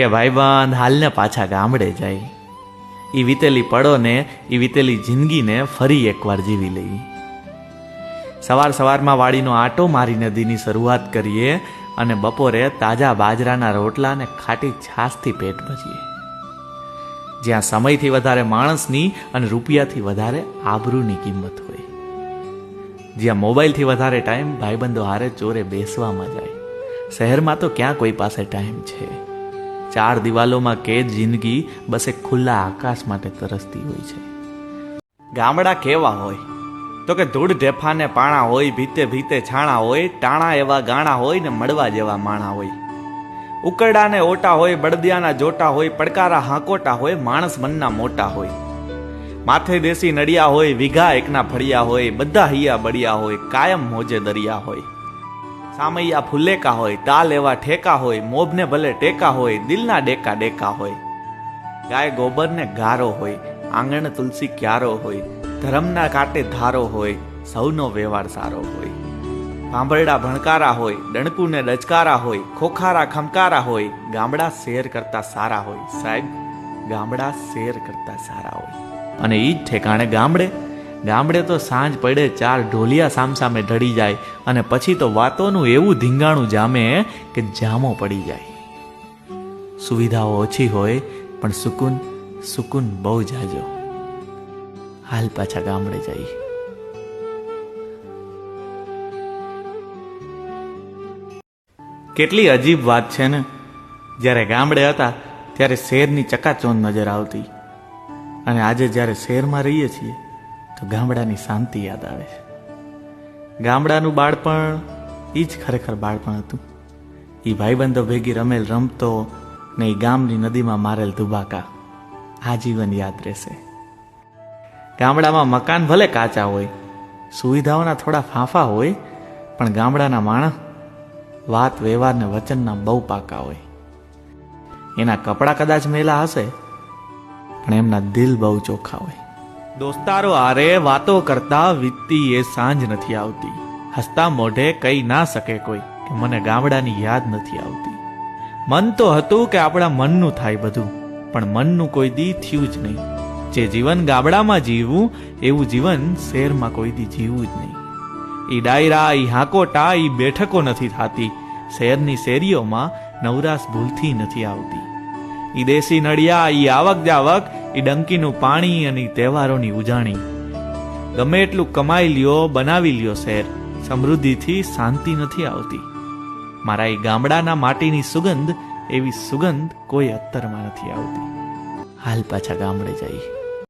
કે ભાઈબંધ હાલને પાછા ગામડે જાય. એ વીતેલી પળોને એ વીતેલી જિંદગીને ફરી એકવાર જીવી લઈએ સવાર સવારમાં વાડીનો આટો મારી નદીની શરૂઆત કરીએ અને બપોરે તાજા બાજરાના રોટલા અને ખાટી છાશથી પેટ ભરીએ જ્યાં સમયથી વધારે માણસની અને રૂપિયાથી વધારે આબરૂની કિંમત હોય. જ્યાં મોબાઈલથી વધારે ટાઈમ ભાઈબંધો હારે ચોરે બેસવામાં જાય. શહેરમાં તો ક્યાં કોઈ પાસે ટાઈમ છે? ચાર દિવાલોમાં કેદ જિંદગી બસ એક ખુલ્લા આકાશ માટે તરસતી હોય છે. ગામડા કેવા હોય? તો કે ધૂળ ઢેફાને પાણા હોય, ભીતે ભીતે છાણા હોય, ટાણા એવા ગાણા હોય ને મળવા જેવા માણા હોય. ઉકરડાને ઓટા હોય, બળદિયાના જોટા હોય, પડકારા હાંકોટા હોય, માણસ મનના મોટા હોય. માથે દેશી નડિયા હોય, વીઘા એકના ફળિયા હોય, બધા હૈયા બળિયા હોય, કાયમ મોજે દરિયા હોય. સામૈયા ફુલેકા હોય તાલ એવા ઠેકા હોય, મોભને ભલે ટેકા હોય, દિલના ડેકા ડેકા હોય. ગાય ગોબરને ગારો હોય, આંગણ તુલસી ક્યારો હોય, ધર્મના કાંટે ધારો હોય, સૌનો વ્યવહાર સારો હોય. ભાંભરડા ભણકારા હોય, ડણકુને ડચકારા હોય, ખોખારા ખમકારા હોય, ગામડા શેર કરતા સારા હોય. સાહેબ, ગામડા શેર કરતા સારા હોય. અને ઈ જ ઠેકાણે ગામડે. ગામડે તો સાંજ પડે, ચાર ઢોલિયા સામસામે ઢળી જાય અને પછી તો વાતોનું એવું ધીંગાણું જામે કે જામો પડી જાય. સુવિધાઓ ઓછી હોય, પણ સુકૂન સુકૂન બહુ જાજો. હાલ પાછા ગામડે જઈએ. કેટલી અજીબ વાત છે ને? જ્યારે ગામડે હતા, ત્યારે શહેરની ચકાચોંધ નજર આવતી. અને આજે જ્યારે શહેરમાં રહીએ છીએ, તો ગામડાની શાંતિ યાદ આવે છે. ગામડાનું બાળપણ એ જ ખરેખર બાળપણ હતું. એ ભાઈબંધો ભેગી રમેલ રમતો ને એ ગામની નદીમાં મારેલ દુબાકા આજીવન યાદ રહેશે. ગામડામાં મકાન ભલે કાચા હોય, સુવિધાઓના થોડા ફાંફા હોય, પણ ગામડાના માણસ વાત, વ્યવહાર ને વચનના બહુ પાકા હોય. એના કપડાં કદાચ મેલા હશે, પણ એમના દિલ બહુ ચોખ્ખા હોય. દોસ્તારો, આરે વાતો કરતા વીતતી એ સાંજ નથી આવતી. હસતા મોઢે કહી ના શકે કોઈ, કે મને ગામડાની યાદ નથી આવતી. મન તો હતું કે આપણા મનનું થાય બધું, પણ મનનું કોઈ દી થયું જ નહીં. જે જીવન ગામડામાં જીવવું, એવું જીવન શહેરમાં કોઈ દી જીવવું જ નહીં. ઈ ડાયરા, ઈ હાકોટા, ઈ બેઠકો નથી થાતી. શહેરની શેરીઓમાં નવરાશ ભૂલથી નથી આવતી. ઈ દેશી નડિયા, ઈ આવક જાવક ઈ ડંકીનું પાણી અને તહેવારોની ઉજાણી. ગમે એટલું કમાઈ લ્યો, બનાવી લ્યો શહેર, સમૃદ્ધિથી શાંતિ નથી આવતી. મારા એ ગામડાના માટીની સુગંધ, એવી સુગંધ કોઈ અત્તરમાં નથી આવતી. હાલ પાછા ગામડે જઈએ.